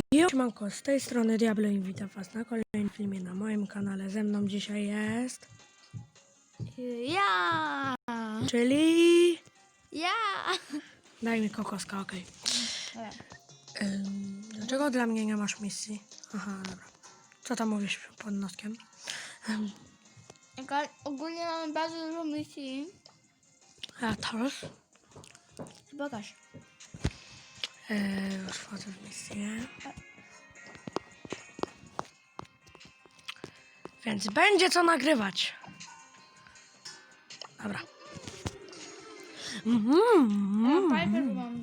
Siemanko, z tej strony Diablo i witam was na kolejnym filmie na moim kanale. Ze mną dzisiaj jest, Ja! czyli... Ja! Daj mi kokoska, okej. Ym, Dlaczego dla mnie nie masz misji? Aha, dobra. Co tam mówisz pod noskiem? Ym, Jaka- Ogólnie mamy bardzo dużo misji. A teraz? Pokaż. Yy, już wchodzę w misję. Więc będzie co nagrywać. Dobra. Mhm. Ja Piper mam.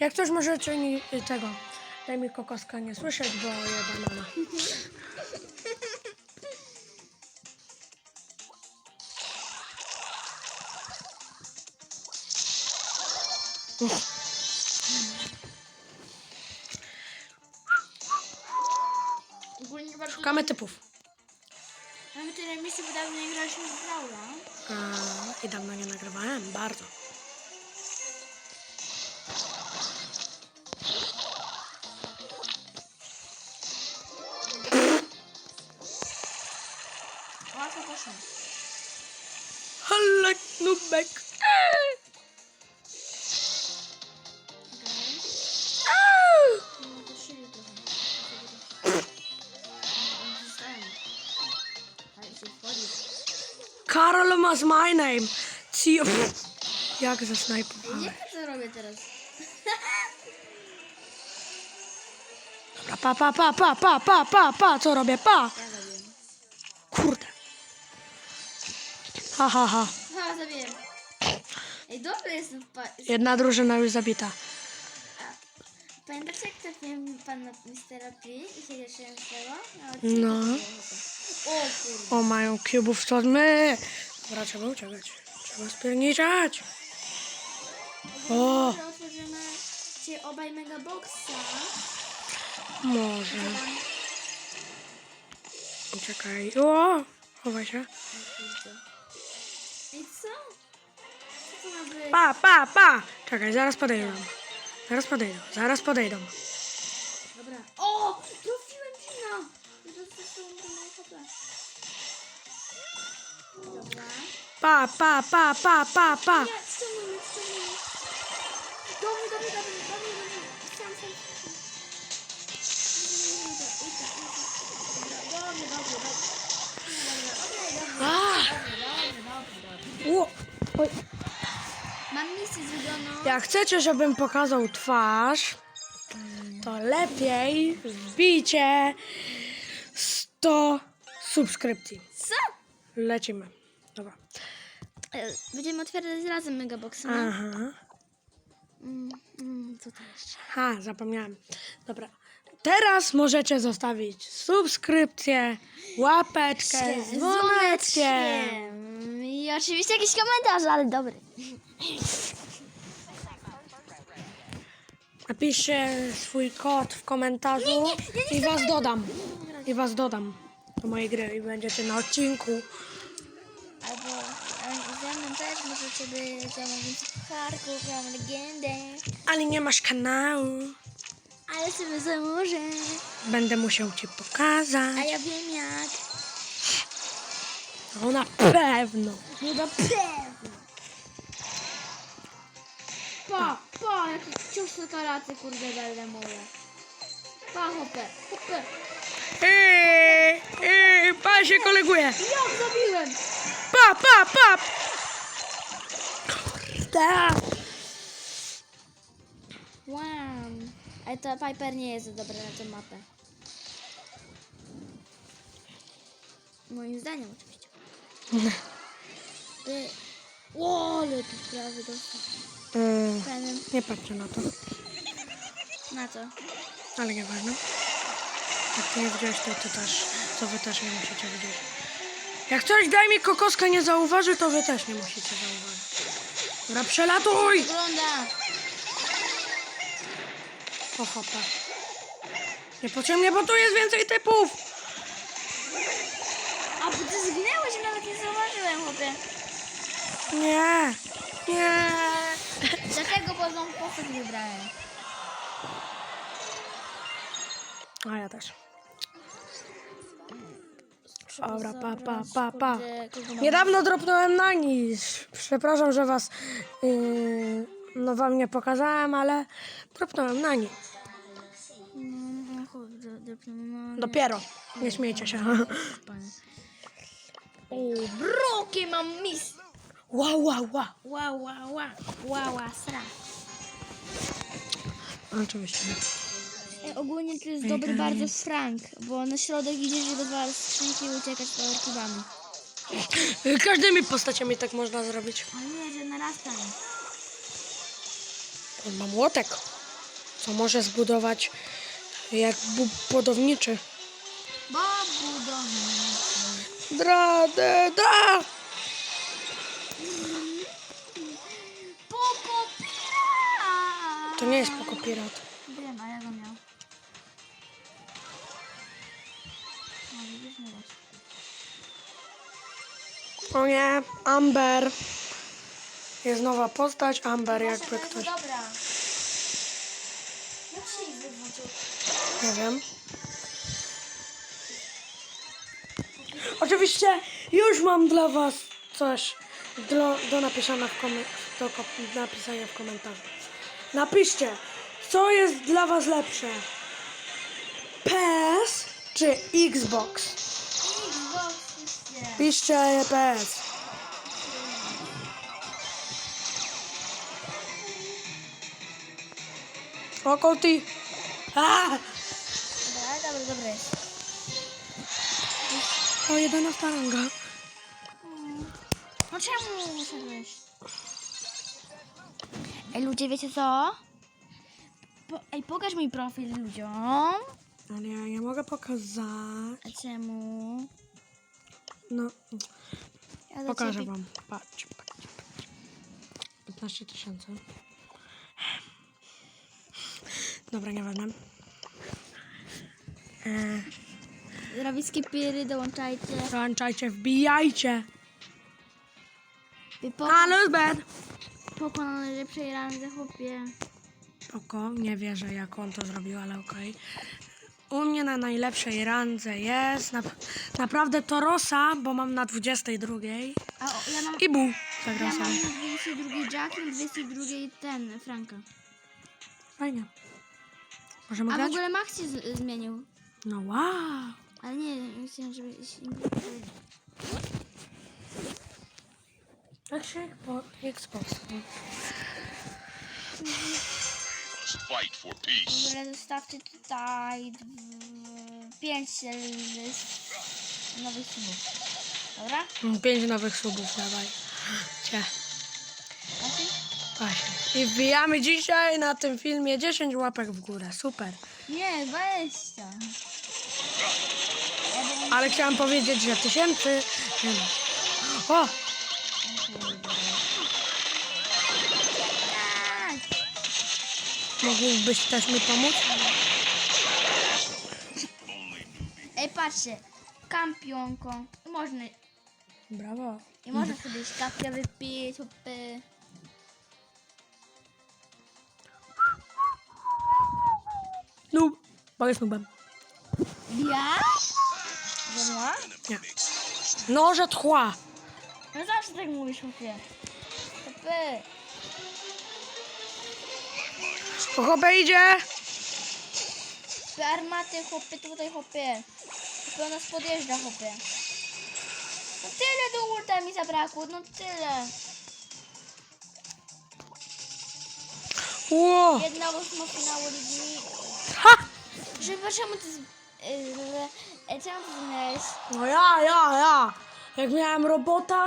Jak coś możecie mi y, tego, daj mi kokoska nie słyszeć, bo je banana. Ogólnie bardzo Szukamy typów. Mamy tyle misji, bo dawno nie graliśmy w Brawla. A, I dawno nie nagrywałem, bardzo. Łatwo poszło. Nubek. Karol mas my name. Ci... Jak zasnajpowałem. Co robię teraz. Dobra, pa, pa, pa, pa, pa, pa, pa, pa, co robię? Pa! Ja zabiję. Kurde. Ha, ha, ha. Ha, zabiję. Ej, dobry jestem w pa... Jedna drużyna już zabita. Pamiętacie jak trafiłem pana Mistera P i się cieszyłem z tego? No. O kurde. O, mają cubów, to my. Dobra, trzeba uciekać. Trzeba spierniczać. O. Może otworzymy ci obaj mega boxa. Może. Czekaj. O! Chowaj się. I co? Co to ma być? Pa, pa, pa! Czekaj, zaraz podejdą. Zaraz podejdą, zaraz podejdą. Dobra. O! Trafiłem Gina! Dostałem to moje HP. Dobra. Pa, pa, pa, pa, pa, pa. Nie, ściągnij mnie, mnie. Sam, sam, sam. Idę, idę, idę. Dobra. Dobra, okej! Oj. Mam misję zrobioną. Jak chcecie, żebym pokazał twarz, to lepiej wbijcie 100 subskrypcji. Co? Lecimy. Dobra. E, Będziemy otwierać razem megaboxy. no? Aha. Mm, mm, co to jeszcze? Ha, zapomniałem. Dobra. Teraz możecie zostawić subskrypcję, łapeczkę, dzwoneczkiem. I oczywiście jakiś komentarz, ale dobry. Napiszcie swój kod w komentarzu i was dodam. I was dodam do mojej gry i będziecie na odcinku. Albo e, ze mną też możecie być. Ja mam więcej pucharków, ja mam legendę. Ale nie masz kanału. Ale sobie założę. Będę musiał ci pokazać. A ja wiem jak. No na pewno. No na pewno. Pa, pa, jakie ciosne karaty, kurde, będę moje. Pa, hopę, hopę. Eee, eee, pa się koleguje. Jak zabiłem? Pa, pa, pa. Kurde. Wow. Ale to Piper nie jest dobra na tę mapę. Moim zdaniem oczywiście. Ty... O, ale tu prawy dostał. Penem. nie patrzcie na to, Na co? ale nieważne. Jak ty nie widziałeś, to ty też, to wy też nie musicie widzieć. Jak coś daj mi kokoska nie zauważy, to wy też nie musicie zauważyć. Dobra, przelatuj! Wygląda. O hopa. Nie pociągnie, bo tu jest więcej typów! A, bo ty zginęłeś, nawet nie zauważyłem, chłopie. Nie, nie. Dlatego złą postać wybrałem. A ja też. Dobra, pa, pa, pa, pa. Niedawno dropnąłem na nic. Przepraszam, że was yy, no wam nie pokazałem, ale dropnąłem na nic. Dopiero. Nie śmiejcie się. O, brokie mam mis. Wow, wow, wow. Ła, ła, ła, ła, ła, sra. Oczywiście. E, ogólnie to jest dobry bardzo Frank, bo na środek idziesz i rozwalasz skrzynki i uciekać z powerkubami. Yy, Każdymi postaciami tak można zrobić. Ale nie, że. On ma młotek, co może zbudować jak bu- budowniczy. Babu do mnie. Dra, de, da! Poko pirat! To nie jest poko O nie, Amber. Jest nowa postać, Amber jakby ktoś, Dobra. Jak się ich nie wiem. Oczywiście już mam dla was coś do, do napisania w kom- do napisania w komentarzu. Napiszcie, co jest dla was lepsze. PS czy Xbox? Piszcie PS. O, Koty. Dobra, dobra, dobra jest. O, 11 ranga. No czemu uszedłeś? Ej, ludzie, wiecie co? Po, ej, pokaż mój profil ludziom. Ale ja nie mogę pokazać. A czemu? No, Ja do pokażę ciebie- wam. Patrz, patrz, patrz. 15 tysięcy. Dobra, nieważne. E, Robić skipiery, dołączajcie. Dołączajcie, wbijajcie. Wy po, Halo, bed. poko na najlepszej randze, chłopie. Oko, nie wierzę jak on to zrobił, ale okej. U mnie na najlepszej randze jest na, naprawdę to Rosa, bo mam na 22 A o, ja mam, i Bu. ja Zagram mam sobie. na 22 Jack, na 22 ten, Franka. Fajnie. Możemy A w grać? ogóle Max się z, zmienił. No wow. Ale nie, chciałem, żeby się im Jak się po Xbox. Must fight for W peace. ogóle zostawcie tutaj dw- pięć y, s- nowych subów. Dobra? Mam Pięć nowych subów, dawaj. Cie. Właśnie. I wbijamy dzisiaj na tym filmie 10 łapek w górę. Super. Nie, 20. Ale chciałam powiedzieć, że tysięcy. O! Mógłbyś też mi pomóc? Ej, patrzcie. Kampionko. I można, Brawo. i można sobie szkawkę wypić. hopy. Noob. Bo jest noobem. Ja? Żonła? Nie. Noże tchła. No zawsze tak mówisz, chłopie. Hopy. Chłopie idzie. Te armaty, chłopie, tutaj, chłopie. Chłopie, ona nas podjeżdża, chłopie. No tyle do ulta mi zabrakło, no tyle. Ło. Jedna ósma finału ligi. Ha! Że czemu ty... z- Yy, e, czemu zmieniałeś? No ja, ja, ja. Jak miałem robota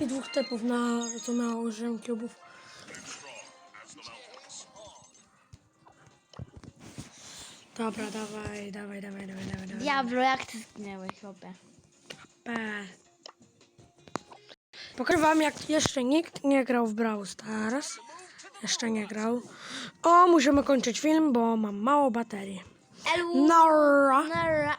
i dwóch typów na co miało użyłem cubów. Dobra, dawaj, dawaj, dawaj, dawaj, dawaj. dawaj. Diablo, jak ty zginęłeś, chłopie? P. Pokrywam, jak jeszcze nikt nie grał w Brawl Stars. Jeszcze nie grał. O, musimy kończyć film, bo mam mało baterii. Elu! Nara. Nara.